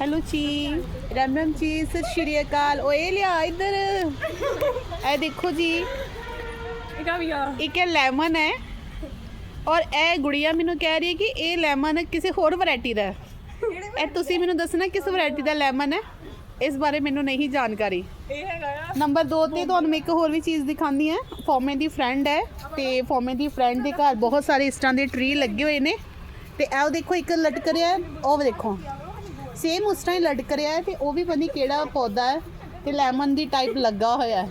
Hello ਜੀ ਰਾਮ ਰਾਮ ਜੀ ਸਤਿ ਸ਼੍ਰੀ ਅਕਾਲ ਓਏ ਲਿਆ ਇੱਧਰ ਇਹ ਦੇਖੋ ਜੀ ਇਹਦਾ ਵੀ ਆ ਇੱਕ ਇਹ ਲੈਮਨ ਹੈ ਔਰ ਇਹ ਗੁੜੀਆ ਮੈਨੂੰ ਕਹਿ ਰਹੀ ਹੈ ਕਿ ਇਹ ਲੈਮਨ ਕਿਸੇ ਹੋਰ ਵੈਰਾਈਟੀ ਦਾ ਹੈ। ਇਹ ਤੁਸੀਂ ਮੈਨੂੰ ਦੱਸਣਾ ਕਿਸ ਵੈਰਾਈਟੀ ਦਾ ਲੈਮਨ ਹੈ? ਇਸ ਬਾਰੇ ਮੈਨੂੰ ਨਹੀਂ ਜਾਣਕਾਰੀ। ਇਹ ਹੈਗਾ ਆ। ਨੰਬਰ 2 ਤੇ ਤੁਹਾਨੂੰ ਮੈਂ ਇੱਕ ਹੋਰ ਵੀ ਚੀਜ਼ ਦਿਖਾਉਂਦੀ ਆ ਫੋਮੇ ਦੀ ਫਰੈਂਡ ਹੈ ਤੇ ਫੋਮੇ ਦੀ ਫਰੈਂਡ ਦੇ ਘਰ ਬਹੁਤ ਸਾਰੇ ਇਸ ਤਰ੍ਹਾਂ ਦੇ ਟਰੀ ਲੱਗੇ ਹੋਏ ਨੇ। ਤੇ ਇਹ ਦੇਖੋ ਇੱਕ ਲਟਕ ਰਿਹਾ ਹੈ। ਉਹ ਦੇਖੋ। ਸੇਮ ਉਸ ਤਰ੍ਹਾਂ ਹੀ ਲਟਕ ਰਿਹਾ ਹੈ ਤੇ ਉਹ ਵੀ ਪਤਾ ਨਹੀਂ ਕਿਹੜਾ ਪੌਦਾ ਹੈ ਤੇ ਲੈਮਨ ਦੀ ਟਾਈਪ ਲੱਗਾ ਹੋਇਆ ਹੈ।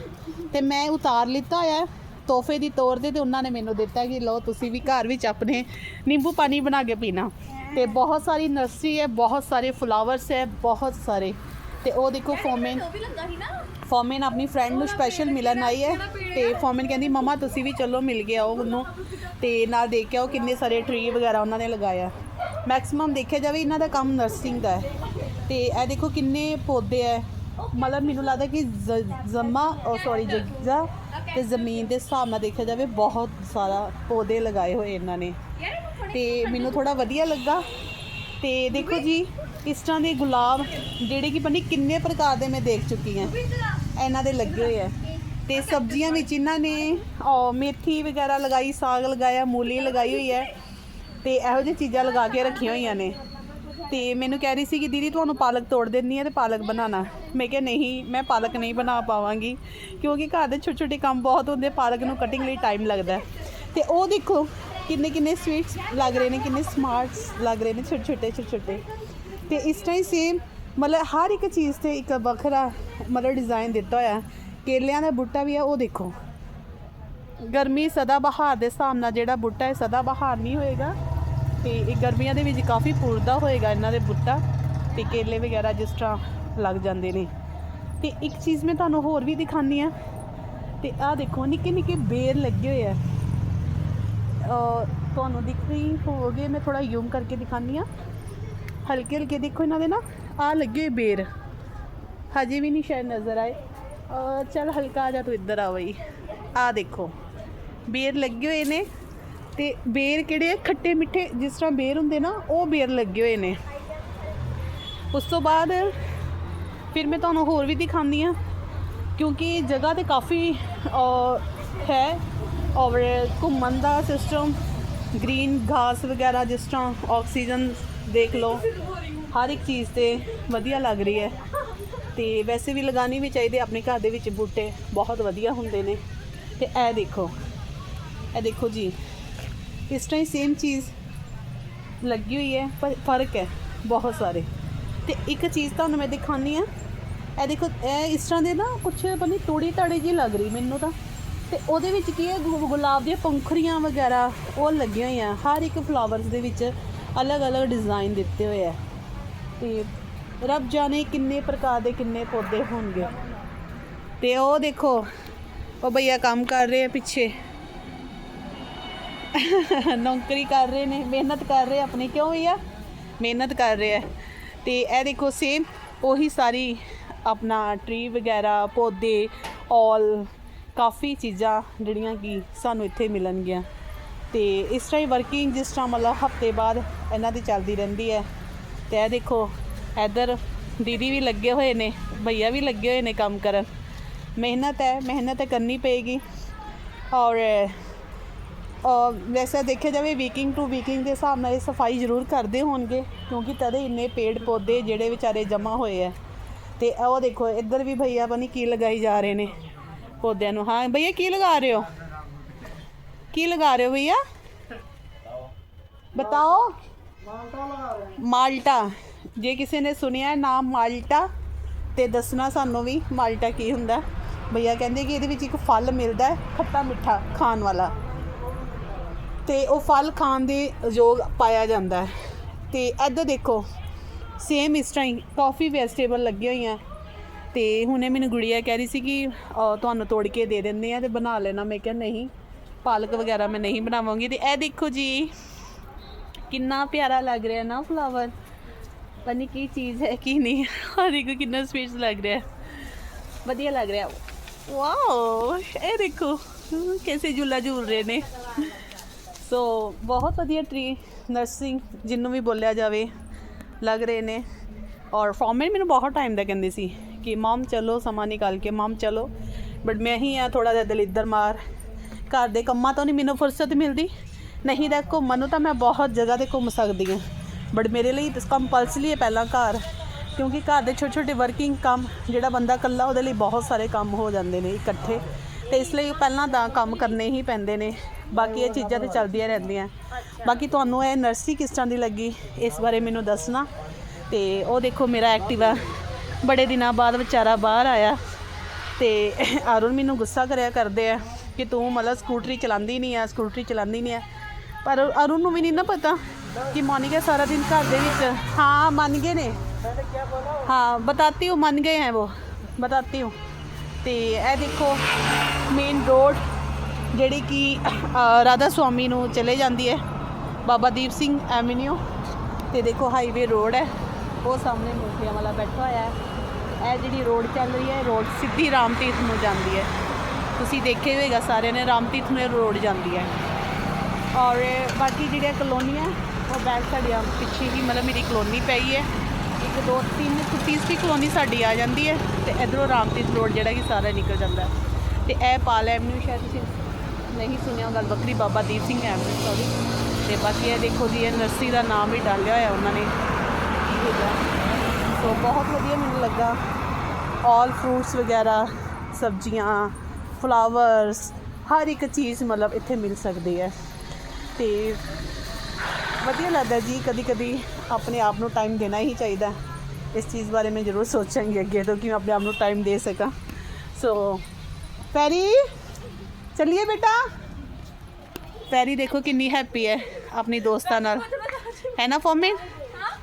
ਤੇ ਮੈਂ ਉਤਾਰ ਲਿੱਤਾ ਹੋਇਆ ਤੋਹਫੇ ਦੀ ਤੌਰ ਤੇ ਤੇ ਉਹਨਾਂ ਨੇ ਮੈਨੂੰ ਦਿੱਤਾ ਕਿ ਲਓ ਤੁਸੀਂ ਵੀ ਘਰ ਵਿੱਚ ਆਪਣੇ ਨਿੰਬੂ ਪਾਣੀ ਬਣਾ ਕੇ ਪੀਣਾ। ਤੇ ਬਹੁਤ ਸਾਰੀ ਨਰਸਰੀ ਹੈ ਬਹੁਤ ਸਾਰੇ ਫਲਾਵਰਸ ਹੈ ਬਹੁਤ ਸਾਰੇ। ਤੇ ਉਹ ਦੇਖੋ ਫੋਮੇਨ ਫੋਮਨ ਆਪਣੀ ਫਰੈਂਡ ਨੂੰ ਸਪੈਸ਼ਲ ਮਿਲਣ ਆਈ ਹੈ। ਤੇ ਫੋਮਨ ਕਹਿੰਦੀ ਮਮਾ ਤੁਸੀਂ ਵੀ ਚਲੋ ਮਿਲ ਕੇ ਆਓ ਉਹਨੂੰ। ਤੇ ਨਾਲ ਦੇਖ ਕੇ ਆਓ ਕਿੰਨੇ ਸਾਰੇ ਟਰੀ ਵਗੈਰਾ ਉਹਨਾਂ ਨੇ ਲਗਾਇਆ। ਮੈਕਸਿਮਮ ਦੇਖਿਆ ਜਾਵੇ ਇਹਨਾਂ ਦਾ ਕੰਮ ਨਰਸਿੰਗ ਦਾ ਹੈ। ਤੇ ਇਹ ਦੇਖੋ ਕਿੰਨੇ ਪੌਦੇ ਹੈ। ਮਤਲਬ ਮੈਨੂੰ ਲੱਗਦਾ ਕਿ ਜ਼ਮਾ ਔਰ ਸੌਰੀ ਜਗ੍ਹਾ ਤੇ ਜ਼ਮੀਨ ਦੇ ਹਿਸਾਬ ਨਾਲ ਦੇਖਿਆ ਜਾਵੇ ਬਹੁਤ ਸਾਰਾ ਪੌਦੇ ਲਗਾਏ ਹੋਏ ਇਹਨਾਂ ਨੇ। ਤੇ ਮੈਨੂੰ ਥੋੜਾ ਵਧੀਆ ਲੱਗਾ। ਤੇ ਦੇਖੋ ਜੀ, ਇਸ ਤਰ੍ਹਾਂ ਦੇ ਗੁਲਾਬ ਜਿਹੜੇ ਕਿ ਪਤਾ ਕਿੰਨੇ ਪ੍ਰਕਾਰ ਦੇ ਮੈਂ ਦੇਖ ਚੁੱਕੀ ਹਾਂ। ਇਹਨਾਂ ਦੇ ਲੱਗੇ ਹੋਏ ਆ ਤੇ ਸਬਜ਼ੀਆਂ ਵਿੱਚ ਇਹਨਾਂ ਨੇ ਮੇਥੀ ਵਗੈਰਾ ਲਗਾਈ, ਸਾਗ ਲਗਾਇਆ, ਮੂਲੀ ਲਗਾਈ ਹੋਈ ਹੈ। ਤੇ ਇਹੋ ਜਿਹੀ ਚੀਜ਼ਾਂ ਲਗਾ ਕੇ ਰੱਖੀਆਂ ਹੋਈਆਂ ਨੇ। ਤੇ ਮੈਨੂੰ ਕਹਿ ਰਹੀ ਸੀ ਕਿ ਦੀਦੀ ਤੁਹਾਨੂੰ ਪਾਲਕ ਤੋੜ ਦਿੰਨੀ ਹੈ ਤੇ ਪਾਲਕ ਬਣਾਣਾ ਮੈਂ ਕਿਹਾ ਨਹੀਂ, ਮੈਂ ਪਾਲਕ ਨਹੀਂ ਬਣਾ ਪਾਵਾਂਗੀ। ਕਿਉਂਕਿ ਘਰ ਦੇ ਛੋਟੇ ਛੋਟੇ ਕੰਮ ਬਹੁਤ ਹੁੰਦੇ, ਪਾਲਕ ਨੂੰ ਕਟਿੰਗ ਲਈ ਟਾਈਮ ਲੱਗਦਾ। ਹੈ। ਤੇ ਉਹ ਦੇਖੋ, ਕਿੰਨੇ ਕਿੰਨੇ ਸਵੀਟਸ ਲੱਗ ਰਹੇ ਨੇ, ਕਿੰਨੇ ਸਮਾਰਟਸ ਲੱਗ ਰਹੇ ਨੇ ਛੋਟੇ ਛੋਟੇ ਛੋਟੇ ਛੋਟੇ। ਤੇ ਇਸ ਤਰ੍ਹਾਂ ਹੀ ਸੇਮ ਮਤਲਬ ਹਰ ਇੱਕ ਚੀਜ਼ ਤੇ ਇੱਕ ਵੱਖਰਾ ਮਤਲਬ ਡਿਜ਼ਾਈਨ ਦਿੱਤਾ ਹੋਇਆ। ਕੇਲਿਆਂ ਦਾ ਬੂਟਾ ਵੀ ਹੈ ਉਹ ਦੇਖੋ। ਗਰਮੀ ਸਦਾ ਬਹਾਰ ਦੇ ਹਿਸਾਬ ਨਾਲ ਜਿਹੜਾ ਬੂਟਾ ਹੈ, ਸਦਾ ਬਹਾਰ ਨਹੀਂ ਹੋਏਗਾ। ਤੇ ਇਹ ਗਰਮੀਆਂ ਦੇ ਵਿੱਚ ਕਾਫੀ ਪੁਰਦਾ ਹੋਏਗਾ ਇਹਨਾਂ ਦੇ ਬੂਟਾ ਤੇ ਕੇਲੇ ਵਗੈਰਾ ਜਿਸ ਤਰ੍ਹਾਂ ਲੱਗ ਜਾਂਦੇ ਨੇ। ਤੇ ਇੱਕ ਚੀਜ਼ ਮੈਂ ਤੁਹਾਨੂੰ ਹੋਰ ਵੀ ਦਿਖਾਉਂਦੀ ਆ ਤੇ ਆਹ ਦੇਖੋ, ਨਿੱਕੇ ਨਿੱਕੇ ਬੇਰ ਲੱਗੇ ਹੋਏ ਆ। ਤੁਹਾਨੂੰ ਦਿਖ ਰਹੀ ਹੋਗੇ ਮੈਂ ਥੋੜਾ ਜ਼ੂਮ ਕਰਕੇ ਦਿਖਾਉਂਦੀ ਆ ਹਲਕੇ ਹਲਕੇ ਦੇਖੋ ਇਹਨਾਂ ਦੇ ਨਾ ਆ ਲੱਗੇ ਬੇਰ। ਹਜੇ ਵੀ ਨਹੀਂ ਸ਼ਾਇਦ ਨਜ਼ਰ ਆਏ। ਅਹ ਚੱਲ ਹਲਕਾ ਆ ਜਾ ਤੂੰ ਇੱਧਰ ਆ ਬਈ। ਆ ਦੇਖੋ, ਬੇਰ ਲੱਗੇ ਹੋਏ ਨੇ। ਤੇ ਬੇਰ ਕਿਹੜੇ ਆ? ਖੱਟੇ ਮਿੱਠੇ, ਜਿਸ ਤਰ੍ਹਾਂ ਬੇਰ ਹੁੰਦੇ ਨਾ, ਉਹ ਬੇਰ ਲੱਗੇ ਹੋਏ ਨੇ। ਉਸ ਤੋਂ ਬਾਅਦ ਫਿਰ ਮੈਂ ਤੁਹਾਨੂੰ ਹੋਰ ਵੀ ਦਿਖਾਉਂਦੀ ਆ ਕਿਉਂਕਿ ਜਗ੍ਹਾ ਤੇ ਕਾਫੀ ਹੈ। ਔਰ ਘੁੰਮਣ ਦਾ ਸਿਸਟਮ ਗ੍ਰੀਨ ਘਾਸ ਵਗੈਰਾ ਜਿਸ ਤਰ੍ਹਾਂ ਆਕਸੀਜਨ ਦੇਖ ਲਓ, ਹਰ ਇੱਕ ਚੀਜ਼ ਤੇ ਵਧੀਆ ਲੱਗ ਰਹੀ ਹੈ। ਤੇ ਵੈਸੇ ਵੀ ਲਗਾਣੀ ਵੀ ਚਾਹੀਦੀ ਆਪਣੇ ਘਰ ਦੇ ਵਿੱਚ ਬੂਟੇ ਬਹੁਤ ਵਧੀਆ ਹੁੰਦੇ ਨੇ। ਤੇ ਇਹ ਦੇਖੋ ਇਹ ਦੇਖੋ ਜੀ ਇਸ ਤਰ੍ਹਾਂ ਹੀ ਸੇਮ ਚੀਜ਼ ਲੱਗੀ ਹੋਈ ਹੈ, ਪਰ ਫ਼ਰਕ ਹੈ ਬਹੁਤ ਸਾਰੇ। ਤੇ ਇੱਕ ਚੀਜ਼ ਤੁਹਾਨੂੰ ਮੈਂ ਦਿਖਾਉਂਦੀ ਆ ਇਹ ਦੇਖੋ, ਇਹ ਇਸ ਤਰ੍ਹਾਂ ਦੇ ਨਾ ਕੁਛ ਬਣੀ ਤੋੜੀ ਤਾੜੀ ਜੀ ਲੱਗ ਰਹੀ ਮੈਨੂੰ ਤਾਂ। ਤੇ ਉਹਦੇ ਵਿੱਚ ਕੀ ਹੈ, ਗੁ- ਗੁਲਾਬ ਦੀਆਂ ਪੰਖੜੀਆਂ ਵਗੈਰਾ ਉਹ ਲੱਗੀਆਂ ਹੋਈਆਂ। ਹਰ ਇੱਕ ਫਲਾਵਰਸ ਦੇ ਵਿੱਚ ਅਲੱਗ-ਅਲੱਗ ਡਿਜ਼ਾਈਨ ਦਿੱਤੇ ਹੋਏ ਆ। ਤੇ ਰੱਬ ਜਾਣੇ ਕਿੰਨੇ ਪ੍ਰਕਾਰ ਦੇ ਕਿੰਨੇ ਪੌਦੇ ਹੋਣਗੇ। ਤੇ ਉਹ ਦੇਖੋ, ਉਹ ਭਈਆ ਕੰਮ ਕਰ ਰਹੇ ਆ ਪਿੱਛੇ। ਨੌਕਰੀ ਕਰ ਰਹੇ ਨੇ, ਮਿਹਨਤ ਕਰ ਰਹੇ ਆਪਣੇ, ਕਿਉਂ ਆ ਮਿਹਨਤ ਕਰ ਰਹੇ ਆ। ਤੇ ਇਹ ਦੇਖੋ ਸੇਮ ਉਹੀ ਸਾਰੀ ਆਪਣਾ ਟਰੀ ਵਗੈਰਾ, ਪੌਦੇ ਔਲ ਕਾਫੀ ਚੀਜ਼ਾਂ ਜਿਹੜੀਆਂ ਕਿ ਸਾਨੂੰ ਇੱਥੇ ਮਿਲਣਗੀਆਂ। ਤੇ ਇਸ ਤਰ੍ਹਾਂ ਹੀ ਵਰਕਿੰਗ ਜਿਸ ਤਰ੍ਹਾਂ ਮਤਲਬ ਹਫ਼ਤੇ ਬਾਅਦ ਇਹਨਾਂ ਦੀ ਚੱਲਦੀ ਰਹਿੰਦੀ ਹੈ। ਤੇ ਇਹ ਦੇਖੋ, ਇੱਧਰ ਦੀਦੀ ਵੀ ਲੱਗੇ ਹੋਏ ਨੇ, ਭਈਆ ਵੀ ਲੱਗੇ ਹੋਏ ਨੇ ਕੰਮ ਕਰਨ। ਮਿਹਨਤ ਹੈ, ਮਿਹਨਤ ਕਰਨੀ ਪਏਗੀ। ਔਰ ਵੈਸੇ ਦੇਖਿਆ ਜਾਵੇ ਵੀਕਿੰਗ ਟੂ ਵੀਕਿੰਗ ਦੇ ਹਿਸਾਬ ਨਾਲ ਇਹ ਸਫ਼ਾਈ ਜ਼ਰੂਰ ਕਰਦੇ ਹੋਣਗੇ, ਕਿਉਂਕਿ ਤਦੇ ਇੰਨੇ ਪੇੜ ਪੌਦੇ ਜਿਹੜੇ ਵਿਚਾਰੇ ਜਮਾ ਹੋਏ ਆ। ਤੇ ਉਹ ਦੇਖੋ, ਇੱਧਰ ਵੀ ਭਈਆ ਬਣੀ ਕੀ ਲਗਾਈ ਜਾ ਰਹੇ ਨੇ ਪੌਦਿਆਂ ਨੂੰ। ਹਾਂ, ਭਈਆ ਕੀ ਲਗਾ ਰਹੇ ਹੋ? ਕੀ ਲਗਾ ਰਹੇ ਹੋ ਭਈਆ? ਬਤਾਓ। ਮਾਲਟਾ। ਜੇ ਕਿਸੇ ਨੇ ਸੁਣਿਆ ਹੈ ਨਾਮ ਮਾਲਟਾ, ਤੇ ਦੱਸਣਾ ਸਾਨੂੰ ਵੀ ਮਾਲਟਾ ਕੀ ਹੁੰਦਾ। ਭਈਆ ਕਹਿੰਦੇ ਕਿ ਇਹਦੇ ਵਿੱਚ ਇੱਕ ਫਲ ਮਿਲਦਾ ਹੈ, ਖੱਟਾ ਮਿੱਠਾ ਖਾਣ ਵਾਲਾ। ਤੇ ਉਹ ਫਲ ਖਾਣ ਦੇ ਯੋਗ ਪਾਇਆ ਜਾਂਦਾ ਹੈ। ਤੇ ਇੱਧਰ ਦੇਖੋ ਸੇਮ ਇਸ ਟਾਈਮ ਕਾਫੀ ਵੈਜੀਟੇਬਲ ਲੱਗੇ ਹੋਈਆਂ। ਤੇ ਹੁਣੇ ਮੈਨੂੰ ਗੁੜੀਆ ਕਹਿ ਰਹੀ ਸੀ ਕਿ ਤੁਹਾਨੂੰ ਤੋੜ ਕੇ ਦੇ ਦਿੰਦੇ ਆ ਤੇ ਬਣਾ ਲੈਣਾ। ਮੈਂ ਕਿਹਾ ਨਹੀਂ, ਪਾਲਕ ਵਗੈਰਾ ਮੈਂ ਨਹੀਂ ਬਣਾਵਾਂਗੀ। ਤੇ ਇਹ ਦੇਖੋ ਜੀ, ਕਿੰਨਾ ਪਿਆਰਾ ਲੱਗ ਰਿਹਾ ਨਾ ਫਲਾਵਰ ਪਤਾ ਕੀ ਚੀਜ਼ ਹੈ, ਕੀ ਨਹੀਂ। ਆ ਦੇਖੋ ਕਿੰਨਾ ਸਪੇਸ ਲੱਗ ਰਿਹਾ। ਵਧੀਆ ਲੱਗ ਰਿਹਾ। ਵਾਓ ਇਹ ਦੇਖੋ ਕਿਵੇਂ ਜੁਲਾ ਝੂਲ ਰਹੇ ਨੇ। ਸੋ ਬਹੁਤ ਵਧੀਆ ਟਰੀ ਨਰਸਿੰਗ ਜਿਹਨੂੰ ਵੀ ਬੋਲਿਆ ਜਾਵੇ ਲੱਗ ਰਹੇ ਨੇ। ਔਰ ਫੋਰਮੈਨ ਮੈਨੂੰ ਬਹੁਤ ਟਾਈਮ ਦਾ ਕਹਿੰਦੀ ਸੀ ਕਿ ਮਮ ਚਲੋ, ਸਮਾਂ ਨਿਕਾਲ ਕੇ ਮਮ ਚਲੋ। ਬਟ ਮੈਂ ਹੀ ਆ ਥੋੜਾ ਜਿਹਾ ਦਿਲ ਇੱਧਰ ਮਾਰ। ਘਰ ਦੇ ਕੰਮਾਂ ਤੋਂ ਨਹੀਂ ਮੈਨੂੰ ਫੁਰਸਤ ਮਿਲਦੀ। ਨਹੀਂ ਤਾਂ ਘੁੰਮਣ ਨੂੰ ਤਾਂ ਮੈਂ ਬਹੁਤ ਜਗ੍ਹਾ ਤੇ ਘੁੰਮ ਸਕਦੀ ਹਾਂ। ਬਟ ਮੇਰੇ ਲਈ ਕੰਪਲਸਰੀ ਹੈ ਪਹਿਲਾਂ ਘਰ। ਕਿਉਂਕਿ ਘਰ ਦੇ ਛੋਟੇ ਛੋਟੇ ਵਰਕਿੰਗ ਕੰਮ, ਜਿਹੜਾ ਬੰਦਾ ਇਕੱਲਾ ਉਹਦੇ ਲਈ ਬਹੁਤ ਸਾਰੇ ਕੰਮ ਹੋ ਜਾਂਦੇ ਨੇ ਇਕੱਠੇ। ਤੇ ਇਸ ਲਈ ਪਹਿਲਾਂ ਤਾਂ ਕੰਮ ਕਰਨੇ ਹੀ ਪੈਂਦੇ ਨੇ। ਬਾਕੀ ਇਹ ਚੀਜ਼ਾਂ ਤੇ ਚੱਲਦੀਆਂ ਰਹਿੰਦੀਆਂ। ਬਾਕੀ ਤੁਹਾਨੂੰ ਇਹ ਨਰਸੀ ਕਿਸ ਤਰ੍ਹਾਂ ਦੀ ਲੱਗੀ, ਇਸ ਬਾਰੇ ਮੈਨੂੰ ਦੱਸਣਾ। ਤੇ ਉਹ ਦੇਖੋ ਮੇਰਾ ਐਕਟਿਵਾ, ਬੜੇ ਦਿਨਾਂ ਬਾਅਦ ਵਿਚਾਰਾ ਬਾਹਰ ਆਇਆ। ਤੇ ਆਰੁਣ ਮੈਨੂੰ ਗੁੱਸਾ ਕਰਿਆ ਕਰਦੇ ਆ ਕਿ ਤੂੰ ਮਤਲਬ ਸਕੂਟਰੀ ਚਲਾਉਂਦੀ ਨਹੀਂ ਆ, ਸਕੂਟਰੀ ਚਲਾਉਂਦੀ ਨਹੀਂ ਆ। ਪਰ ਅਰੁਣ ਨੂੰ ਵੀ ਨਹੀਂ ਨਾ ਪਤਾ ਕਿ ਮੋਨਿਕਾ ਸਾਰਾ ਦਿਨ ਘਰ ਦੇ ਵਿੱਚ। ਹਾਂ, ਮੰਨ ਗਏ ਨੇ। ਹਾਂ, ਬਤਾਤੀ ਹੂੰ ਮੰਨ ਗਏ ਹੈ ਉਹ, ਬਤਾਤੀ ਹੂੰ ਤੇ ਇਹ ਦੇਖੋ ਮੇਨ ਰੋਡ ਜਿਹੜੀ ਕਿ ਰਾਧਾ ਸੁਆਮੀ ਨੂੰ ਚਲੇ ਜਾਂਦੀ ਹੈ, ਬਾਬਾ ਦੀਪ ਸਿੰਘ ਐਵਨਿਊ ਤੇ ਦੇਖੋ ਹਾਈਵੇ ਰੋਡ ਹੈ। ਉਹ ਸਾਹਮਣੇ ਮੂਰਤੀਆਂ ਵਾਲਾ ਬੈਠਾ ਹੋਇਆ ਹੈ। ਇਹ ਜਿਹੜੀ ਰੋਡ ਚੱਲ ਰਹੀ ਹੈ ਰੋਡ ਸਿੱਧੀ ਰਾਮਤੀਰਥ ਨੂੰ ਜਾਂਦੀ ਹੈ। ਤੁਸੀਂ ਦੇਖੇ ਹੋਏਗਾ ਸਾਰਿਆਂ ਨੇ ਰਾਮਤੀਰਥ ਨੂੰ ਰੋਡ ਜਾਂਦੀ ਹੈ। ਔਰ ਬਾਕੀ ਜਿਹੜੀਆਂ ਕਲੋਨੀਆਂ, ਉਹ ਬੈਕ ਸਾਡੀਆਂ ਪਿੱਛੇ ਹੀ ਮਤਲਬ ਮੇਰੀ ਕਲੋਨੀ ਪਈ ਹੈ। ਇੱਕ, ਦੋ, ਤਿੰਨ ਕੁ ਤੀਸਰੀ ਕਲੋਨੀ ਸਾਡੀ ਆ ਜਾਂਦੀ ਹੈ ਤੇ ਇਧਰੋਂ ਰਾਮਤੀਰਥ ਰੋਡ ਜਿਹੜਾ ਕਿ ਸਾਰਾ ਨਿਕਲ ਜਾਂਦਾ ਹੈ। ਤੇ ਇਹ ਪਾਲ ਐਵਨਿਊ ਸ਼ਾਇਦ ਤੁਸੀਂ ਨਹੀਂ ਸੁਣਿਆ ਗੱਲ ਵੱਖਰੀ ਬਾਬਾ ਦੀਪ ਸਿੰਘ ਐਵਨਿਊ ਸੌਰੀ ਤੇ ਬਾਕੀ ਇਹ ਦੇਖੋ ਜੀ, ਇਹ ਨਰਸਰੀ ਦਾ ਨਾਮ ਵੀ ਡਾਲਿਆ ਹੋਇਆ ਉਹਨਾਂ ਨੇ। ਕੀ ਹੈਗਾ ਸੋ ਬਹੁਤ ਵਧੀਆ ਮੈਨੂੰ ਲੱਗਾ। ਆਲ ਫਰੂਟਸ ਵਗੈਰਾ, ਸਬਜ਼ੀਆਂ ਫਲਾਵਰਸ ਹਰ ਇੱਕ ਚੀਜ਼ ਮਤਲਬ ਇੱਥੇ ਮਿਲ ਸਕਦੀ ਹੈ। ਤੇ ਵਧੀਆ ਲੱਗਦਾ ਜੀ ਕਦੀ ਕਦੀ ਆਪਣੇ ਆਪ ਨੂੰ ਟਾਈਮ ਦੇਣਾ ਹੀ ਚਾਹੀਦਾ। ਇਸ ਚੀਜ਼ ਬਾਰੇ ਮੈਂ ਜ਼ਰੂਰ ਸੋਚਾਂਗੀ ਅੱਗੇ ਤੋਂ ਕਿ ਮੈਂ ਆਪਣੇ ਆਪ ਨੂੰ ਟਾਈਮ ਦੇ ਸਕਾਂ। ਸੋ ਪੈਰੀ ਚੱਲੀਏ ਬੇਟਾ। ਪੈਰੀ ਦੇਖੋ ਕਿੰਨੀ ਹੈਪੀ ਹੈ ਆਪਣੀ ਦੋਸਤਾਂ ਨਾਲ। ਹੈ ਨਾ ਫੋਮਿਨ?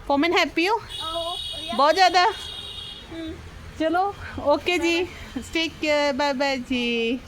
ਫੋਮਿਨ ਹੈਪੀ ਹੋ? ਬਹੁਤ ਜ਼ਿਆਦਾ। ਚਲੋ ਓਕੇ ਜੀ। ਟੇਕ ਕੇਅਰ ਬਾਏ ਬਾਏ ਜੀ।